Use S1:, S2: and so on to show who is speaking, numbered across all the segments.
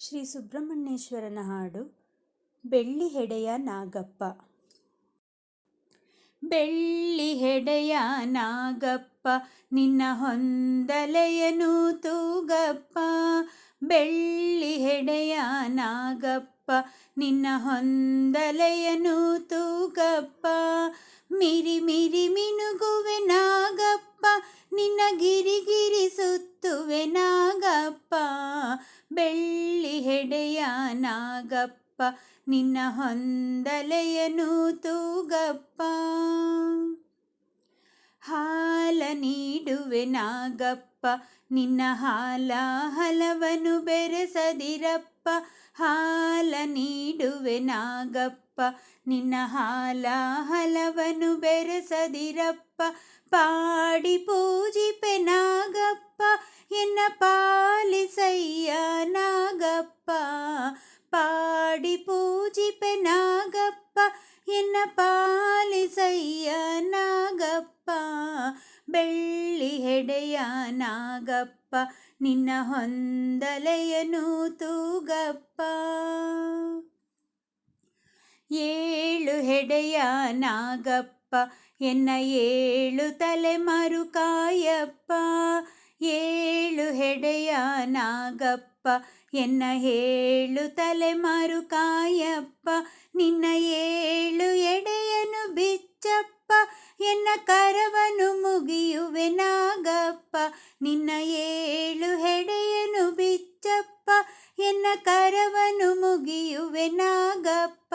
S1: ಶ್ರೀ ಸುಬ್ರಹ್ಮಣ್ಯೇಶ್ವರನ ಹಾಡು, ಬೆಳ್ಳಿ ಹೆಡೆಯ ನಾಗಪ್ಪ ಬೆಳ್ಳಿ ಹೆಡೆಯ ನಾಗಪ್ಪ, ನಿನ್ನ ಹೊಂದಲೆಯನು ತೂಗಪ್ಪ. ಬೆಳ್ಳಿ ಹೆಡೆಯ ನಾಗಪ್ಪ, ನಿನ್ನ ಹೊಂದಲೆಯನು ತೂಗಪ್ಪ. ಮಿರಿ ಮಿರಿ ಮಿನುಗುವೆ ನಾಗಪ್ಪ, ನಿನ್ನ ಗಿರಿಗಿರಿ ಸುತ್ತುವೆನಾ ನಾಗಪ್ಪ, ನಿನ್ನ ಹೊಂದಲೆಯನು ತೂಗಪ್ಪ ಹಾಲ ನೀಡುವೆ ನಾಗಪ್ಪ, ನಿನ್ನ ಹಾಲ ಹಲವನು ಬೆರೆಸದಿರಪ್ಪ. ಹಾಲ ನೀಡುವೆ ನಾಗಪ್ಪ, ನಿನ್ನ ಹಾಲ ಹಲವನು ಬೆರೆಸದಿರಪ್ಪ. ಪಾಡಿ ಪೂಜಿಪೆ ನಾಗಪ್ಪ, ಎನ್ನ ಪಾಲಿಸಯ್ಯ ಪೂಜಿಪೆ ನಾಗಪ್ಪ, ಎನ್ನ ಪಾಲಿಸಯ್ಯ ನಾಗಪ್ಪ. ಬೆಳ್ಳಿ ಹೆಡೆಯ ನಾಗಪ್ಪ, ನಿನ್ನ ಹೊಂದಲೆಯನು ತೂಗಪ್ಪ ಏಳು ಹೆಡೆಯ ನಾಗಪ್ಪ, ಎನ್ನ ಏಳು ತಲೆ ಮರುಕಾಯಪ್ಪ. ಏಳು ಹೆಡೆಯ ನಾಗಪ್ಪ ಎನ್ನ ಹೇಳು ತಲೆಮಾರು ಕಾಯಪ್ಪ, ನಿನ್ನ ಏಳು ಎಡೆಯನು ಬಿಚ್ಚಪ್ಪ, ಎನ್ನ ಕರವನು ಮುಗಿಯುವೆ ನಾಗಪ್ಪ, ನಿನ್ನ ಏಳು ಹೆಡೆಯನು ಬಿಚ್ಚಪ್ಪ, ಎನ್ನ ಕರವನು ಮುಗಿಯುವೆ ನಾಗಪ್ಪ,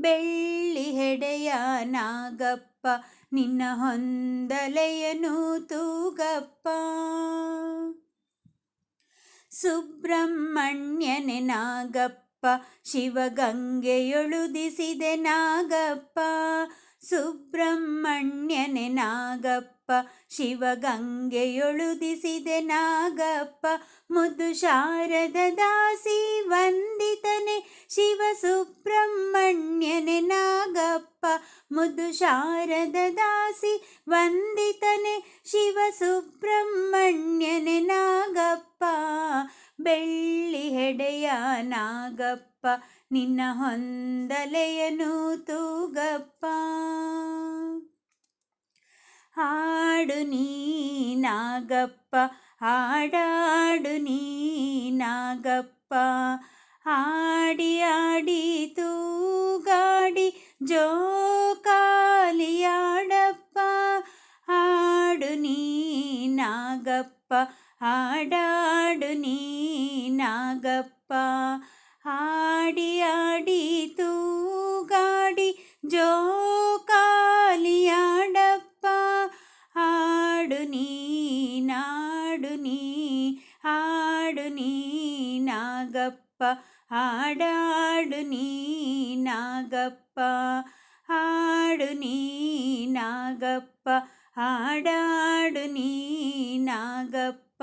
S1: ಬೆಳ್ಳಿ ಹೆಡೆಯ ನಾಗಪ್ಪ, ನಿನ್ನ ಹೊಂದಲೆಯನು ತೂಗಪ್ಪ. ಸುಬ್ರಹ್ಮಣ್ಯನೆ ನಾಗಪ್ಪ ಶಿವಗಂಗೆಯೊಳುದಿಸಿದೆ ನಾಗಪ್ಪ. ಸುಬ್ರಹ್ಮಣ್ಯನೆ ನಾಗಪ್ಪ ಶಿವಗಂಗೆಯೊಳುದಿಸಿದೆ ನಾಗಪ್ಪ. ಮುದ್ದು ಶಾರದ ದಾಸಿ ವಂದಿತನೆ ಶಿವ ಸುಬ್ರಹ್ಮಣ್ಯನೆ ನಾಗಪ್ಪ. ಮುದ್ದು ಶಾರದ ದಾಸಿ ವಂದಿತನೆ ಶಿವ ಸುಬ್ರಹ್ಮಣ್ಯನೆ ನಾಗಪ್ಪ, ನಿನ್ನ ಹೊಂದಲೆಯನು ತೂಗಪ್ಪ. ಹಾಡು ನೀ ನಾಗಪ್ಪ, ಹಾಡಾಡು ನೀ ನಾಗಪ್ಪ. ಹಾಡಿ ಆಡಿ ತೂಗಾಡಿ, ಜೋಕಾಲಿಯಾಡಪ್ಪ. ಹಾಡು ನೀ ನಾಗಪ್ಪ ಹಾಡಾಡು ಹಾಡಿ ಆಡಿ ತೂಗಾಡಿ ಜೋಕಾಲಿಯಾಡಪ್ಪ ಹಾಡು ನೀ ನಾಡು ನೀ ಹಾಡು ನೀ ನಾಗಪ್ಪ ಹಾಡಾಡು ನೀ ನಾಗಪ್ಪ ಹಾಡು ನೀ ನಾಗಪ್ಪ ಹಾಡಾಡು ನೀ ನಾಗಪ್ಪ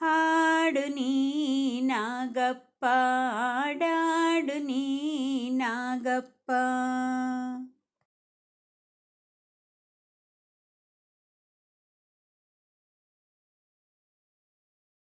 S1: ಹಾಡು ನೀ ನಾಗಪ್ಪ ಹಾಡಾಡು ನೀ ನಾಗಪ್ಪ